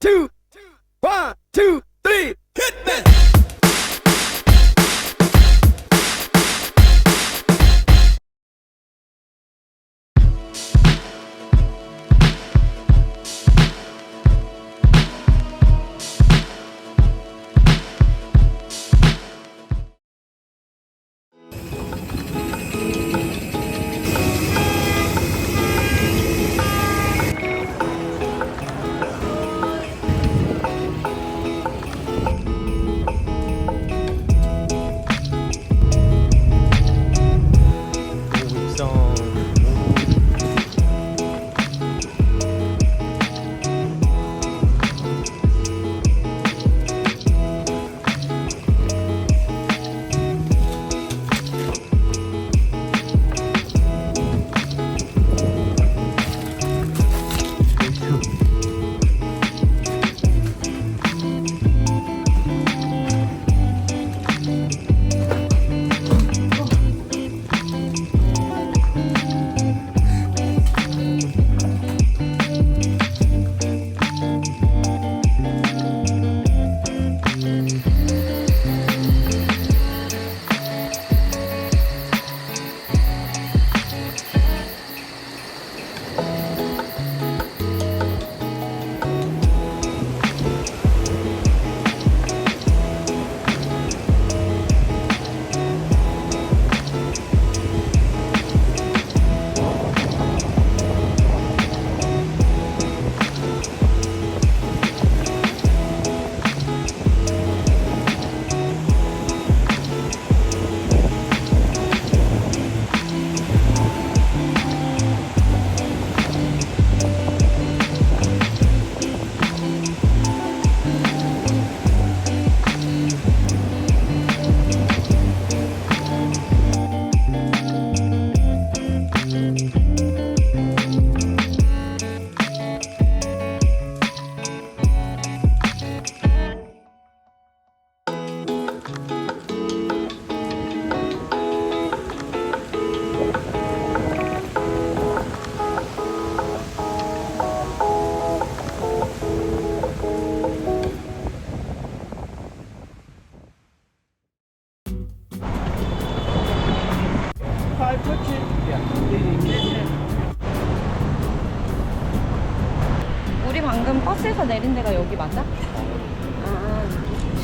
two,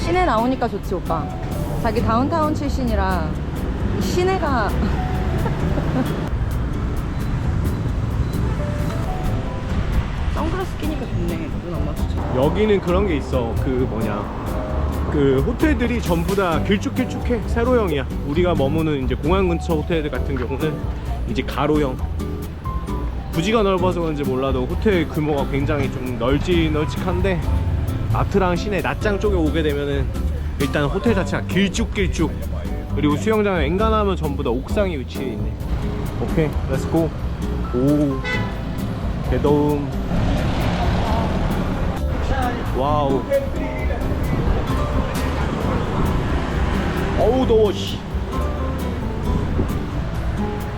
시내 나오니까 좋지 오빠. 자기 다운타운 출신이라 이 시내가 선글라스 끼니까 좋네. 눈안 맞추죠. 여기는 그런 게 있어 그 뭐냐 그 호텔들이 전부 다 길쭉길쭉해 세로형이야 우리가 머무는 이제 공항 근처 호텔들 같은 경우는 이제 가로형 부지가 넓어서 그런지 몰라도 호텔 규모가 굉장히 좀 널찍널찍한데 아트랑 시내 낮장 쪽에 오게 되면은 일단 호텔 자체가 길쭉길쭉 그리고 수영장은 엔간하면 전부 다 옥상에 위치해 있네. 오케이 렛츠고 오 개더움. 와우. 어우 더워 씨.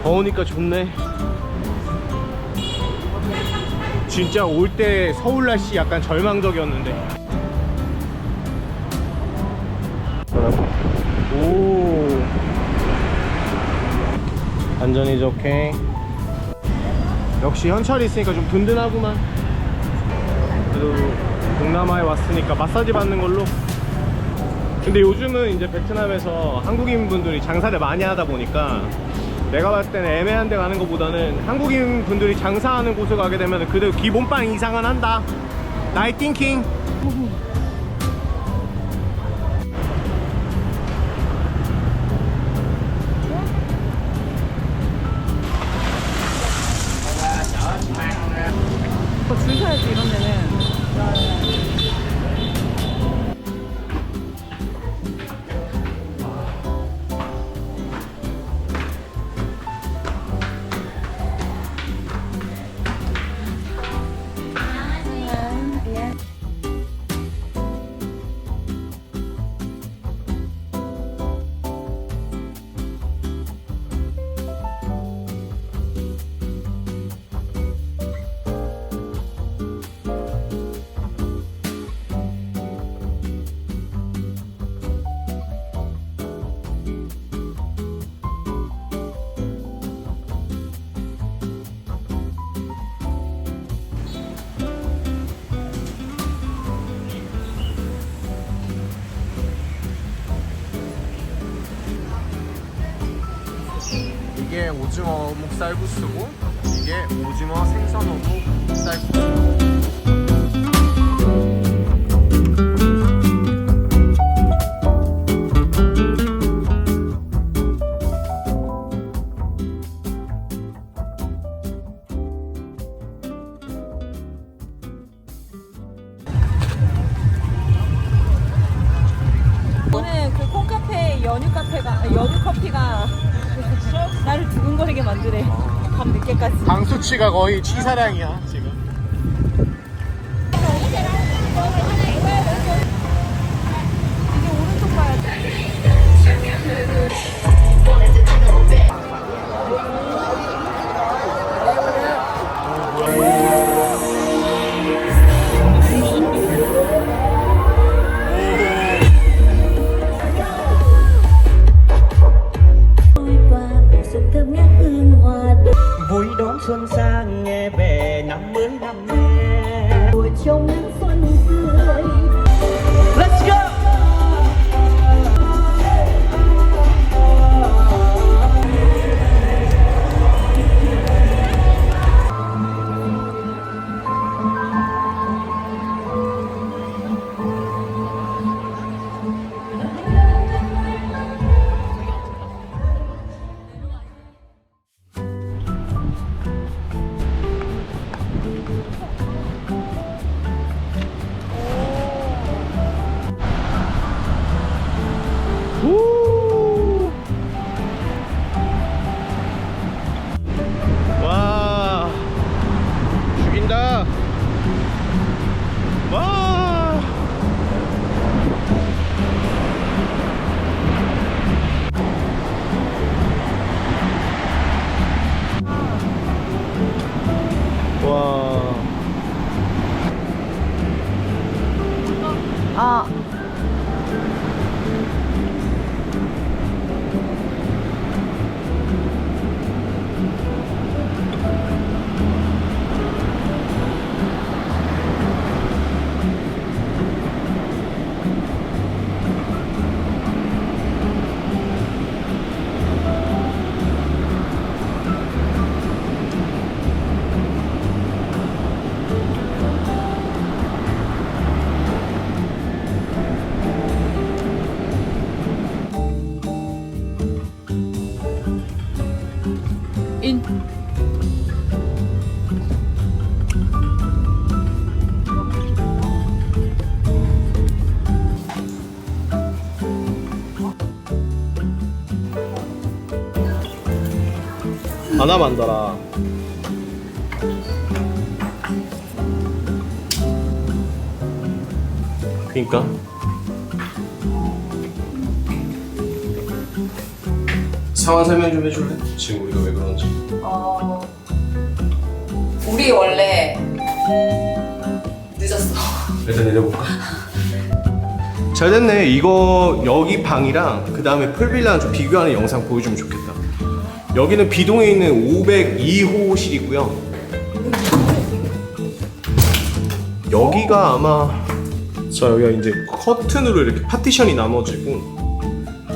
더우니까 좋네. 진짜 올 때 서울 날씨 약간 절망적이었는데 오. 안전이 좋게. 역시 현찰이 있으니까 좀 든든하구만. 그래도 동남아에 왔으니까 마사지 받는 걸로. 근데 요즘은 이제 베트남에서 한국인 분들이 장사를 많이 하다 보니까 내가 봤을 때는 애매한 데 가는 것보다는 한국인 분들이 장사하는 곳에 가게 되면 그래도 기본빵 이상은 한다. 나의 띵킹 줄 서야지 이런 데는. 오징어 쌀국수고 이게 오징어 생선 어묵 쌀국수. 수치가 거의 치사량이야 하나 만더라. 그니까. 상황 설명 좀 해줄래? 지금 우리가 왜 그런지. 어. 우리 원래 늦었어. 일단 내려볼까? 잘 됐네. 이거 여기 방이랑 그 다음에 풀빌라랑 좀 비교하는 영상 보여주면 좋겠다. 여기는 비동에 있는 502호실이고요. 여기가 아마 자 여기가 이제 커튼으로 이렇게 파티션이 나눠지고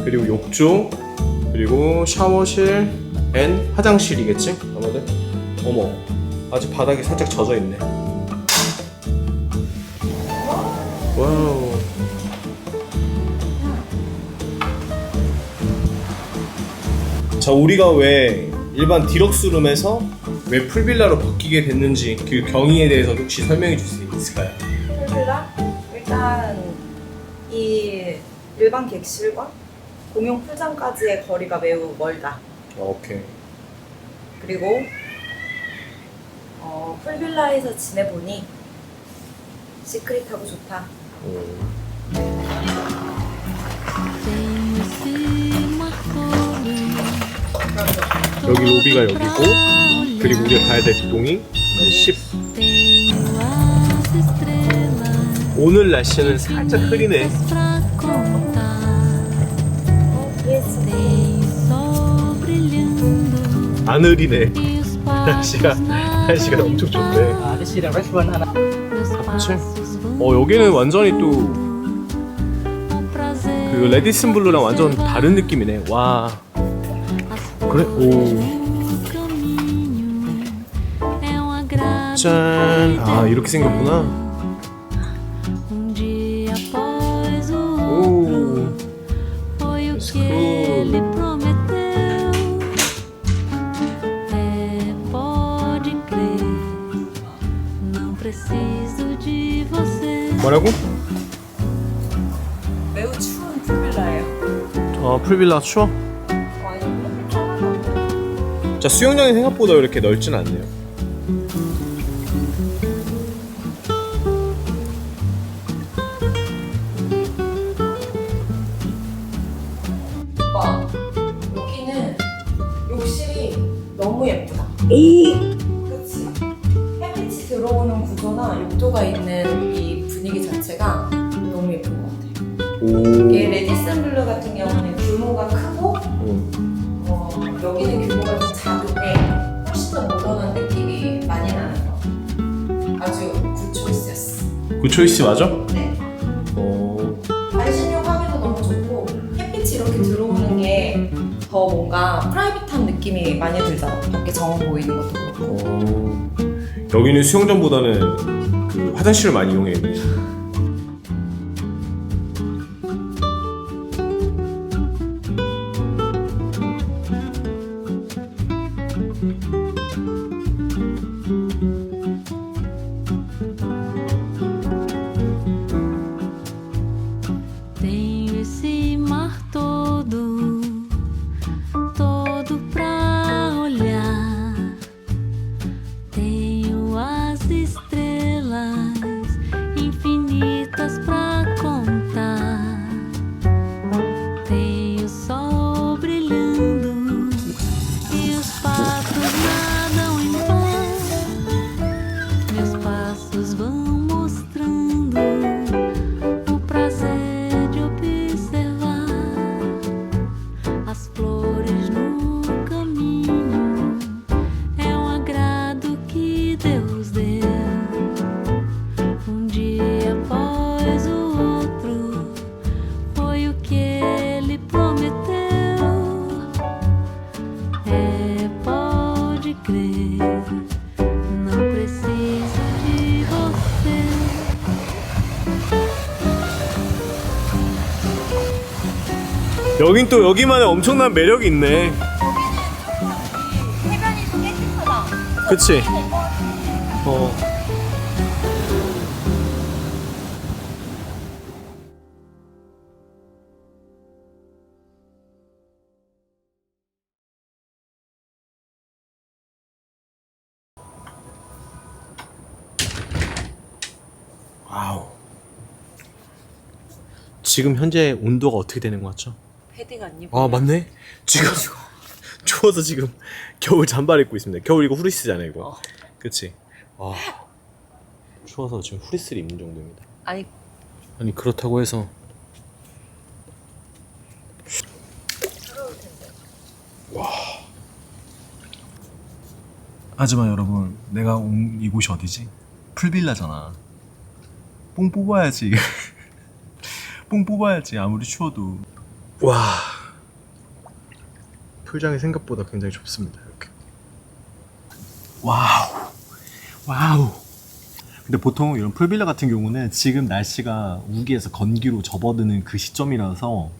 그리고 욕조 그리고 샤워실 앤 화장실이겠지 아마도 어머 아직 바닥이 살짝 젖어 있네. 와우. 자, 우리가 왜 일반 디럭스룸에서 왜 풀빌라로 바뀌게 됐는지 그 경위에 대해서 혹시 설명해 줄 수 있을까요? 풀빌라? 일단 이 일반 객실과 공용 풀장까지의 거리가 매우 멀다. 오케이. 그리고 어, 풀빌라에서 지내보니 시크릿하고 좋다. 여기 로비가 여기고 그리고 우리가 가야 될 동이 10. 오늘 날씨는 살짝 흐리네. 안 흐리네. 날씨가 날씨가 엄청 좋네. 그치? 어 여기는 완전히 또 그 레디슨 블루랑 완전 다른 느낌이네. 와. 오. 짠. 아 이렇게 생겼구나. 오. 스크롤. 뭐라고? 매우 추운 풀빌라예요. 어, 풀빌라 추워? 자 수영장이 생각보다 이렇게 넓진 않네요. 오빠 여기는 욕실이 너무 예쁘다. 그치? 햇빛이 들어오는 구조나 욕조가 있는 이 분위기 자체가 너무 예쁜 것 같아요. 오. 이게 레디슨 블루 같은 경우는 규모가 크고 어. 어, 여기는 규모가 좀 작은데 훨씬 더 모던한 느낌이 많이 나는 거. 아주 굿 초이스였어. 그 초이스 맞아? 네. 어. 반신욕 하기도 너무 좋고 햇빛이 이렇게 들어오는 게 더 뭔가 프라이빗한 느낌이 많이 들잖아. 밖에 정원 보이는 것도 그렇고. 어. 여기는 수영장보다는 그 화장실을 많이 이용해. Tenho 여긴 또 여기만의 엄청난 매력이 있네. 해변이 좀 깨끗하다. 그치? 어. 와우. 지금 현재 온도가 어떻게 되는 것 같죠? 패딩 안 입어. 아 맞네. 지금 추워서 지금 겨울 잠바 입고 있습니다. 겨울 이거 후리스잖아요 이거. 어. 그치? 와 추워서 지금 후리스를 입는 정도입니다. 아니 아니 그렇다고 해서 하지만 여러분, 내가 온 이곳이 어디지? 풀빌라잖아. 뽕 뽑아야지. 뽕 뽑아야지. 아무리 추워도. 와 풀장이 생각보다 굉장히 좁습니다. 이렇게. 와우. 와우. 근데 보통 이런 풀빌라 같은 경우는 지금 날씨가 우기에서 건기로 접어드는 그 시점이라서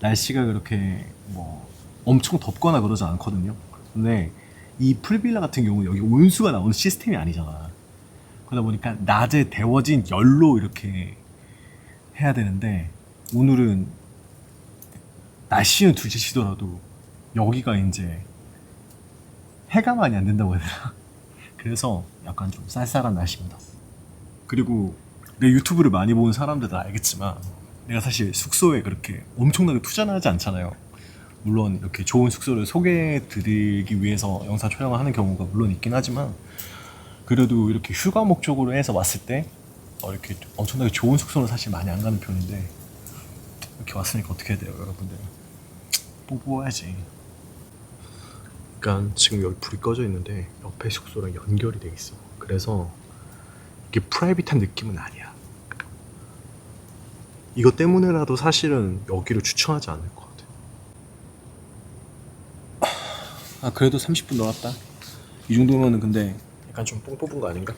날씨가 그렇게 뭐 엄청 덥거나 그러지 않거든요. 근데 이 풀빌라 같은 경우는 여기 온수가 나오는 시스템이 아니잖아. 그러다 보니까 낮에 데워진 열로 이렇게 해야 되는데 오늘은 날씨는 둘째 치더라도 여기가 이제 해가 많이 안 된다고 해야 되나? 그래서 약간 좀 쌀쌀한 날씨입니다. 그리고 내 유튜브를 많이 보는 사람들도 알겠지만 내가 사실 숙소에 그렇게 엄청나게 투자는 하지 않잖아요. 물론 이렇게 좋은 숙소를 소개해 드리기 위해서 영상 촬영을 하는 경우가 물론 있긴 하지만 그래도 이렇게 휴가 목적으로 해서 왔을 때 어, 이렇게 엄청나게 좋은 숙소는 사실 많이 안 가는 편인데 이렇게 왔으니까 어떻게 해야 돼요 여러분들 뽕 뽑아야지 그러니까 지금 여기 불이 꺼져 있는데 옆에 숙소랑 연결이 돼 있어. 그래서 이게 프라이빗한 느낌은 아니야. 이것 때문에라도 사실은 여기를 추천하지 않을 것 같아. 아 그래도 30분 넘었다 이 정도면은 근데 약간 좀 뽕 뽑은 거 아닌가?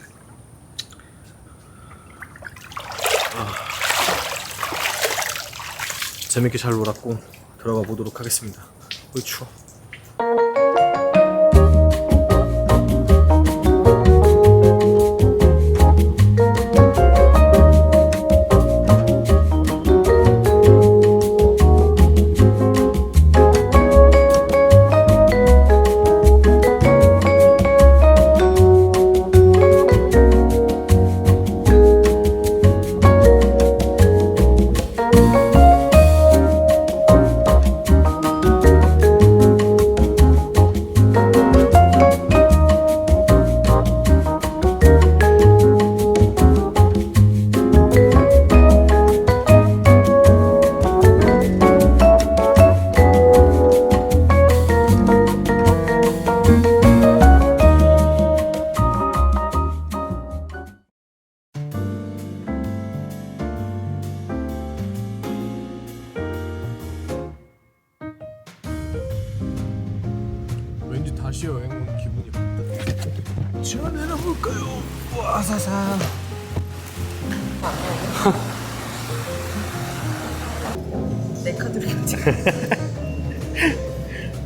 아. 재밌게 잘 놀았고 들어가 보도록 하겠습니다. 어이 추워.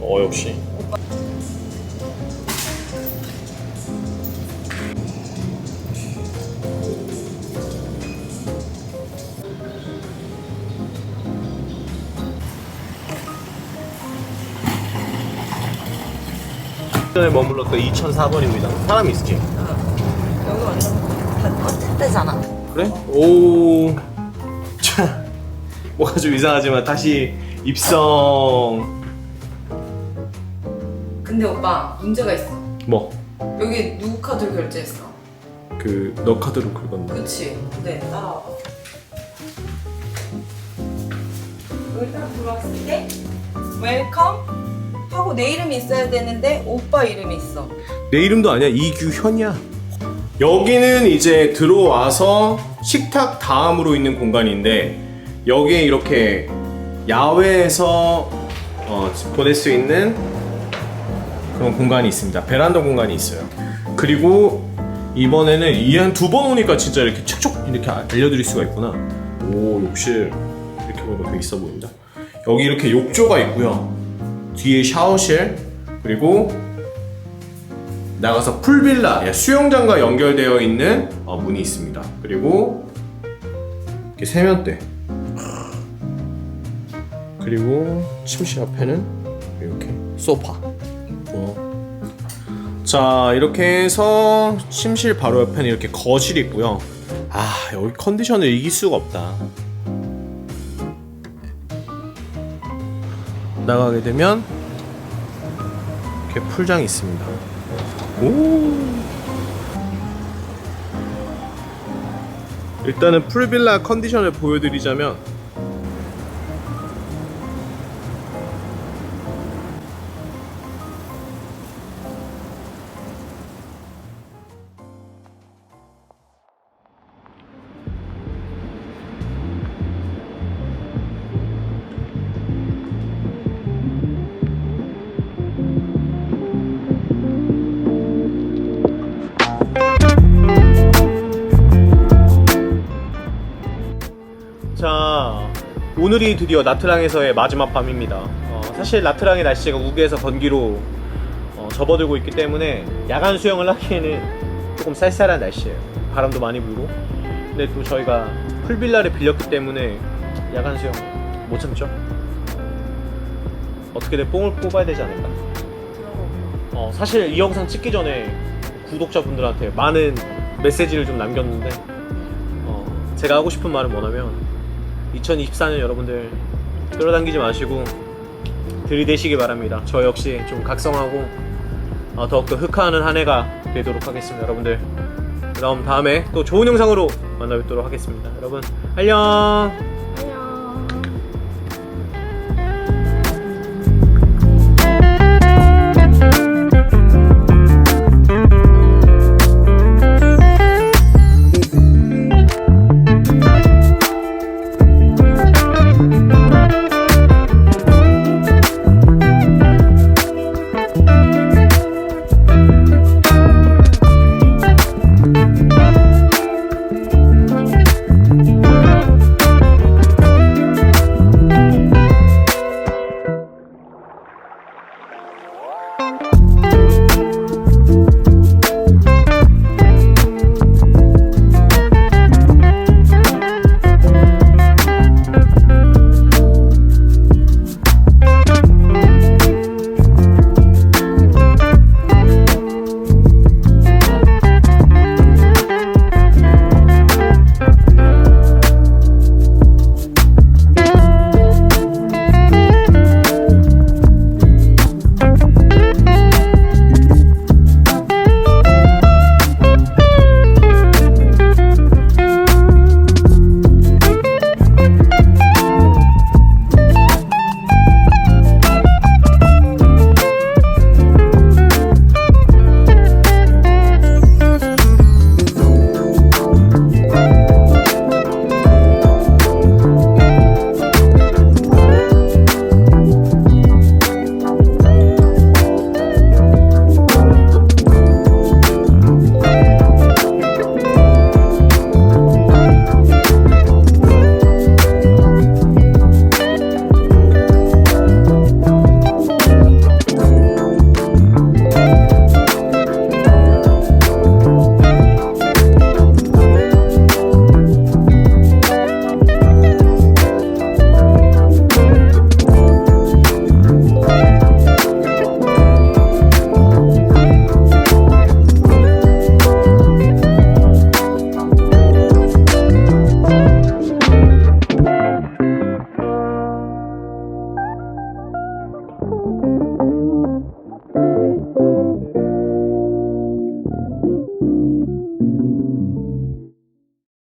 어 역시. 전에 머물렀던 2004번입니다. 사람이 있지? 여기 완전 다 헛되잖아. 그래? 오. 자, 뭐가 좀 이상하지만 다시 입성. 근데 오빠 문제가 있어. 뭐? 여기 누구 카드로 결제했어? 그 너 카드로 긁었나? 그치? 근데 따라와봐. 여기 딱 들어왔을 때 웰컴 하고 내 이름이 있어야 되는데 오빠 이름이 있어. 내 이름도 아니야 이규현이야 여기는 이제 들어와서 식탁 다음으로 있는 공간인데 여기에 이렇게 야외에서 어, 보낼 수 있는 그런 공간이 있습니다. 베란다 공간이 있어요. 그리고 이번에는 이한두 번 오니까 진짜 이렇게 촉촉 이렇게 알려드릴 수가 있구나. 오 욕실 이렇게 보니까 되게 있어 보인다. 여기 이렇게 욕조가 있고요. 뒤에 샤워실 그리고 나가서 풀빌라 예, 수영장과 연결되어 있는 어, 문이 있습니다. 그리고 이렇게 세면대. 그리고 침실 앞에는 이렇게 소파. 어. 자 이렇게 해서 침실 바로 옆에는 이렇게 거실이 있고요. 아 여기 컨디션을 이길 수가 없다. 나가게 되면 이렇게 풀장이 있습니다. 오. 일단은 풀빌라 컨디션을 보여드리자면 오늘이 드디어 나트랑에서의 마지막 밤입니다. 어, 사실 나트랑의 날씨가 우기에서 건기로 어, 접어들고 있기 때문에 야간 수영을 하기에는 조금 쌀쌀한 날씨예요. 바람도 많이 불고. 근데 또 저희가 풀빌라를 빌렸기 때문에 야간 수영 못 참죠. 어떻게든 뽕을 뽑아야 되지 않을까. 어, 사실 이 영상 찍기 전에 구독자분들한테 많은 메시지를 좀 남겼는데 어, 제가 하고 싶은 말은 뭐냐면 2024년 여러분들 끌어당기지 마시고 들이대시기 바랍니다. 저 역시 좀 각성하고 어, 더욱더 흑화하는 한 해가 되도록 하겠습니다. 여러분들 그럼 다음에 또 좋은 영상으로 만나 뵙도록 하겠습니다. 여러분 안녕